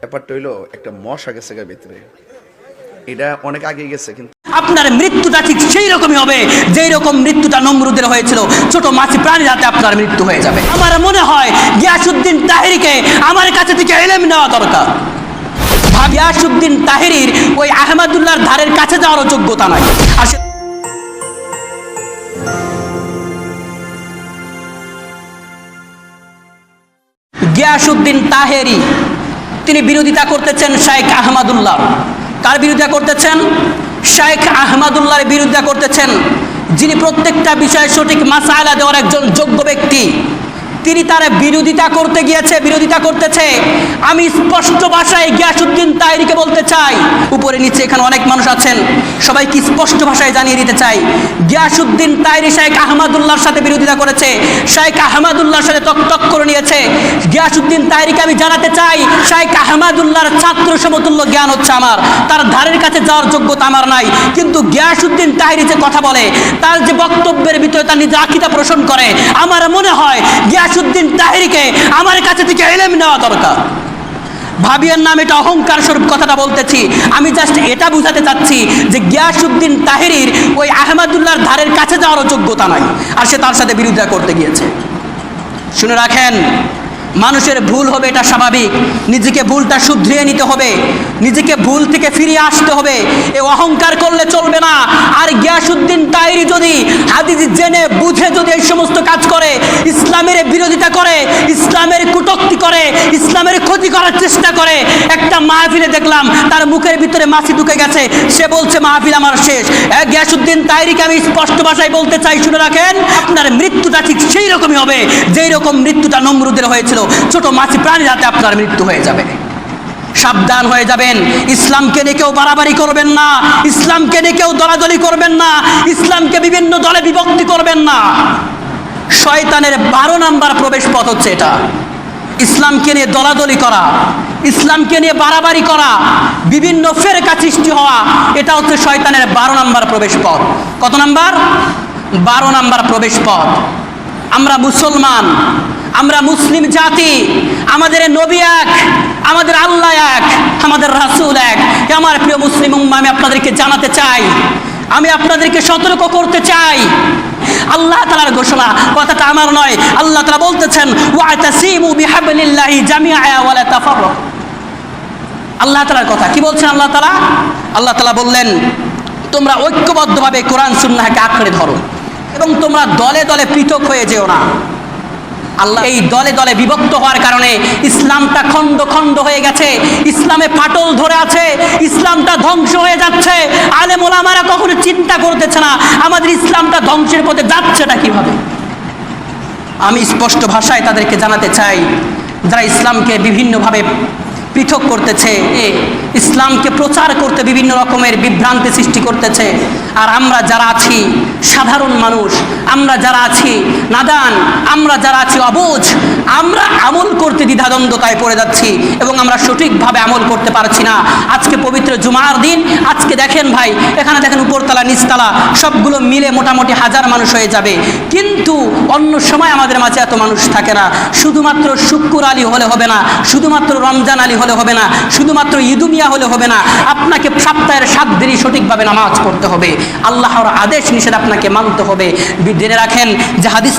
ব্যাপারটা হইল একটা মশা গেছে গার ভিতরে। এটা অনেক আগে গেছে, কিন্তু আপনার মৃত্যুটা ঠিক সেই রকমই হবে যেই রকম মৃত্যুটা নমরুদের হয়েছিল। ছোট মাছি প্রাণীর হাতে আপনার মৃত্যু হয়ে যাবে। আমার মনে হয় গিয়াসুদ্দিন তাহিরিকে আমার কাছে থেকে এলেম নেওয়া দরকার। গিয়াসুদ্দিন তাহিরির ওই আহমদুল্লাহর ধারের কাছে যাওয়ারও যোগ্যতা নাই। সে গিয়াসুদ্দিন তাহেরি তিনি বিরোধিতা করতেছেন শাইখ আহমদুল্লাহ। কার বিরোধিতা করতেছেন? শাইখ আহমদুল্লাহর বিরোধিতা করতেছেন। যিনি প্রত্যেকটা বিষয়ে সঠিক মাসালা দেওয়ার একজন যোগ্য ব্যক্তি। তিনি তার বিরোধিতা করতে গিয়েছে, বিরোধিতা করতেছে। আমি স্পষ্ট ভাষায় গিয়াসুদ্দিন তাইরিকে বলতে চাই, উপরে নিচে এখানে অনেক মানুষ আছেন, সবাইকে স্পষ্ট ভাষায় জানিয়ে দিতে চাই গিয়াসুদ্দিন তাইরি শাইখ আহমদুল্লাহর সাথে বিরোধিতা করেছে শাইখ আহমদুল্লাহর সাথে তক তক করে নিয়েছে। গিয়াসুদ্দিন তাইরিকে আমি জানাতে চাই শাইখ আহমদুল্লাহর ছাত্র সমতুল্য জ্ঞান হচ্ছে আমার, তার ধারের কাছে যাওয়ার যোগ্যতা আমার নাই। কিন্তু গিয়াসুদ্দিন তাহিরি যে কথা বলে, তার যে বক্তব্যের ভিতরে তার নিজে আকিদা পোষণ করে, আমার মনে হয় গিয়াসুদ্দিন তাহিরিকে আমার কাছে থেকে এলেম নেওয়া দরকার। ভাবিয়ার নাম এটা অহংকার স্বরূপ কথাটা বলতেছি। আমি জাস্ট এটা বুঝাতে চাচ্ছি যে গিয়াসুদ্দিন তাহিরির ওই আহমদুল্লাহর ধারের কাছে যাওয়ারও যোগ্যতা নাই, আর সে তার সাথে বিরোধিতা করতে গিয়েছে। শুনে রাখেন, মানুষের ভুল হবে এটা স্বাভাবিক। নিজেকে ভুলটা শুধরিয়ে নিতে হবে। নিজেকে ভুল থেকে ফিরিয়ে আসতে হবে। এ অহংকার করলে চলবে না। গিয়াসুদ্দিন তাইরি যদি হাদিস জেনে, বুঝে যদি এই সমস্ত কাজ করে, ইসলামের বিরোধিতা করে, ইসলামের কুটক্তি করে, ইসলামের ক্ষতি করার চেষ্টা করে, একটা মাহফিলে দেখলাম, তার মুখের ভিতরে মাছি ঢুকে গেছে। সে বলছে, মাহফিল আমার শেষ। গিয়াসুদ্দিন তাইরিকে আমি স্পষ্ট ভাষায় বলতে চাই, শুনে রাখেন, আপনার মৃত্যুটা ঠিক সেই রকমই হবে, যেই রকম মৃত্যুটা নমরুদের হয়েছিল। ছোট মাছি প্রাণীর হাতে আপনার মৃত্যু হয়ে যাবে। সাবধান হয়ে যাবেন। ইসলামকে নিয়ে কেউ বাড়াবাড়ি করবেন না। ইসলামকে নিয়ে কেউ দলাদলি করবেন না। ইসলামকে বিভিন্ন দলে বিভক্তি করবেন না। শয়তানের বারো নাম্বার প্রবেশ পথ হচ্ছে এটা। ইসলামকে নিয়ে দলাদলি করা, ইসলামকে নিয়ে বাড়াবাড়ি করা, বিভিন্ন ফেরকা সৃষ্টি হওয়া, এটা হচ্ছে শয়তানের বারো নাম্বার প্রবেশ পথ। কত নাম্বার? বারো নাম্বার প্রবেশ পথ। আমরা মুসলমান আমরা মুসলিম জাতি, আমাদের নবী এক, আমাদের আল্লাহ এক, আমাদের রাসূল এক। আমার প্রিয় মুসলিম উম্মা, আমি আপনাদেরকে জানাতে চাই, আমি আপনাদেরকে সতর্ক করতে চাই। আল্লাহ তালার ঘোষণা, কথাটা আমার নয়। আল্লাহ তালা বলতেছেন আল্লাহ তালার কথা, কি বলছেন আল্লাহ তালা আল্লাহ তালা বললেন, তোমরা ঐক্যবদ্ধভাবে কোরআন, সুন্নাহকে আঁকড়ে ধরো এবং তোমরা দলে দলে পৃথক হয়ে যেও না। আল্লাহ এই দলে দলে বিভক্ত হওয়ার কারণে ইসলামটা খণ্ড খণ্ড হয়ে গেছে। ইসলামে ফাটল ধরে আছে, ইসলামটা ধ্বংস হয়ে যাচ্ছে। আলে ওলামারা কখনো চিন্তা করতেছে না, আমাদের ইসলামটা ধ্বংসের পথে যাচ্ছেটা কীভাবে? আমি স্পষ্ট ভাষায় তাদেরকে জানাতে চাই, যারা ইসলামকে বিভিন্নভাবে পৃথক করতেছে, এ ইসলামকে প্রচার করতে বিভিন্ন রকমের বিভ্রান্তি সৃষ্টি করতেছে। আর আমরা যারা আছি সাধারণ মানুষ, আমরা যারা আছি নাদান, আমরা যারা আছি অবুঝ, আমরা আমল করতে দ্বিধাদ্বন্দ্বতায় পড়ে যাচ্ছি এবং আমরা সঠিকভাবে আমল করতে পারছি না। আজকে পবিত্র জুমার দিন, আজকে দেখেন ভাই, এখানে দেখেন উপরতলা, নিচতলা, সবগুলো মিলে মোটামুটি হাজার মানুষ হয়ে যাবে। কিন্তু অন্য সময় আমাদের মাঝে এত মানুষ থাকে না। শুধুমাত্র শুক্কুর আলী হলে হবে না, শুধুমাত্র রমজান আলী হলে হবে না, শুধুমাত্র ইদুমিয়া হলে হবে না। আপনাকে সপ্তাহের সাত দিনই সঠিকভাবে নামাজ পড়তে হবে। আল্লাহর আদেশ নিষেধ আপনাকে মানতে হবে। জেনে রাখেন যে হাদিস